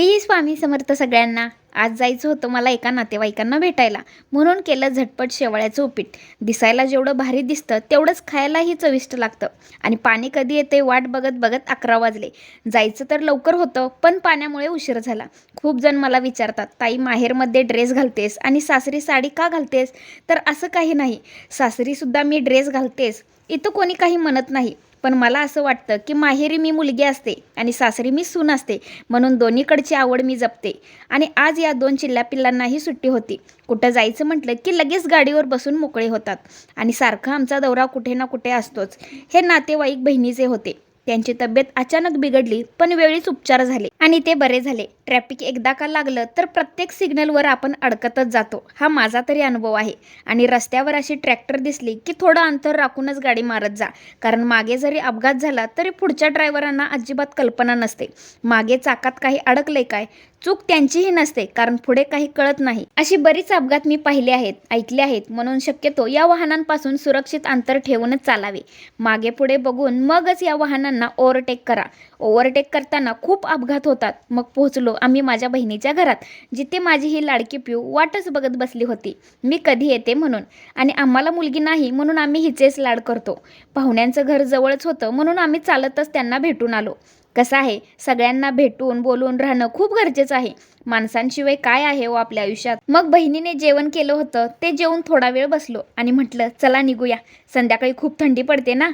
श्री स्वामी समर्थ सगळ्यांना. आज जायचं होतं मला एका नातेवाईकांना भेटायला. म्हणून केलं झटपट शेवळ्याचं उपीट. दिसायला जेवढं भारी दिसतं तेवढंच खायलाही चविष्ट लागतं. आणि पाणी कधी येते वाट बघत बघत अकरा वाजले. जायचं तर लवकर होतं पण पाण्यामुळे उशीर झाला. खूप जण मला विचारतात ताई माहेरमध्ये ड्रेस घालतेस? आणि सासरी साडी का घालतेस? तर असं काही नाही. सासरीसुद्धा मी ड्रेस घालतेस. इथं कोणी काही म्हणत नाही. पण मला असं वाटतं की माहेरी मी मुलगी असते आणि सासरी मी सून असते म्हणून दोन्हीकडची आवड मी जपते. आणि आज या दोन चिल्लापिल्लांनाही सुट्टी होती. कुठं जायचं म्हटलं की लगेच गाडीवर बसून मोकळे होतात. आणि सारखा आमचा दौरा कुठे ना कुठे असतोच. हे नातेवाईक बहिणीचे होते. त्यांची तब्येत अचानक बिघडली पण वेळीच उपचार झाले. आणि ते बरे झाले. ट्रॅफिक एकदा का लागलं तर प्रत्येक सिग्नलवर आपण अडकतच जातो. हा माझा तरी अनुभव आहे. आणि रस्त्यावर अशी ट्रॅक्टर दिसली की थोडं अंतर राखूनच गाडी मारत जा. कारण मागे जरी अपघात झाला तरी पुढच्या ड्रायव्हरांना अजिबात कल्पना नसते. मागे चाकात काही अडकले काय? चूक त्यांचीही नसते कारण पुढे काही कळत नाही. अशी बरीच अपघात मी पाहिले आहेत ऐकले आहेत. म्हणून शक्यतो या वाहनांपासून सुरक्षित अंतर ठेवूनच चालावे. मागे पुढे बघून मगच या वाहनांना ओव्हरटेक करा. ओव्हरटेक करताना खूप अपघात होतात. मग पोहोचलो आम्ही माझ्या बहिणीच्या घरात जिथे माझी ही लाडकी पिऊ वाटच बघत बसली होती. मी कधी येते म्हणून. आणि आम्हाला मुलगी नाही म्हणून आम्ही हिचेच लाड करतो. पाहुण्यांचं घर जवळच होतं म्हणून आम्ही चालतच त्यांना भेटून आलो. कसं आहे? सगळ्यांना भेटून बोलून राहणं खूप गरजेचं आहे. माणसांशिवाय काय आहे हो आपल्या आयुष्यात? मग बहिणीने जेवण केलं होतं ते जेवून थोडा वेळ बसलो आणि म्हटलं चला निघूया. संध्याकाळी खूप थंडी पडते ना?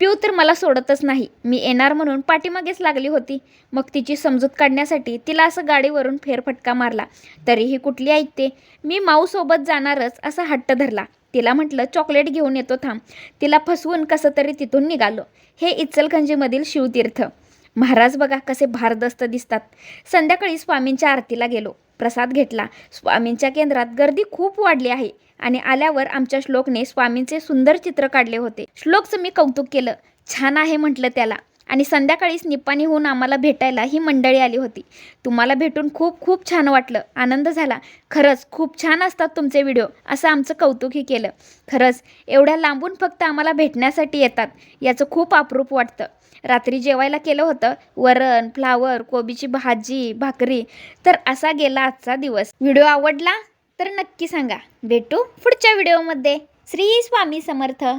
पिऊ तर मला सोडतच नाही. मी येणार म्हणून पाठीमागेच लागली होती. मग तिची समजूत काढण्यासाठी तिला असं गाडीवरून फेरफटका मारला. तरीही कुठली ऐकते मी माऊसोबत जाणारच असा हट्ट धरला. तिला म्हटलं चॉकलेट घेऊन येतो थांब. तिला फसवून कसं तरी तिथून निघालो. हे इचलकंजीमधील शिवतीर्थ. महाराज बघा कसे भारदस्त दिसतात. संध्याकाळी स्वामींच्या आरतीला गेलो. प्रसाद घेतला. स्वामींच्या केंद्रात गर्दी खूप वाढली आहे आणि आल्यावर आमच्या श्लोकने स्वामींचे सुंदर चित्र काढले होते. श्लोकचं मी कौतुक केलं. छान आहे म्हटलं त्याला. आणि संध्याकाळीच निप्पाणी होऊन आम्हाला भेटायला ही मंडळी आली होती. तुम्हाला भेटून खूप खूप छान वाटलं. आनंद झाला. खरंच खूप छान असतात तुमचे व्हिडिओ असं आमचं कौतुकही केलं. खरंच एवढ्या लांबून फक्त आम्हाला भेटण्यासाठी येतात याचं खूप अप्रूप वाटतं. रात्री जेवायला केलं होतं वरण फ्लावर कोबीची भाजी भाकरी तर असा गेला आजचा दिवस. व्हिडिओ आवडला तर नक्की सांगा. भेटू पुढच्या व्हिडिओमध्ये. श्री स्वामी समर्थ.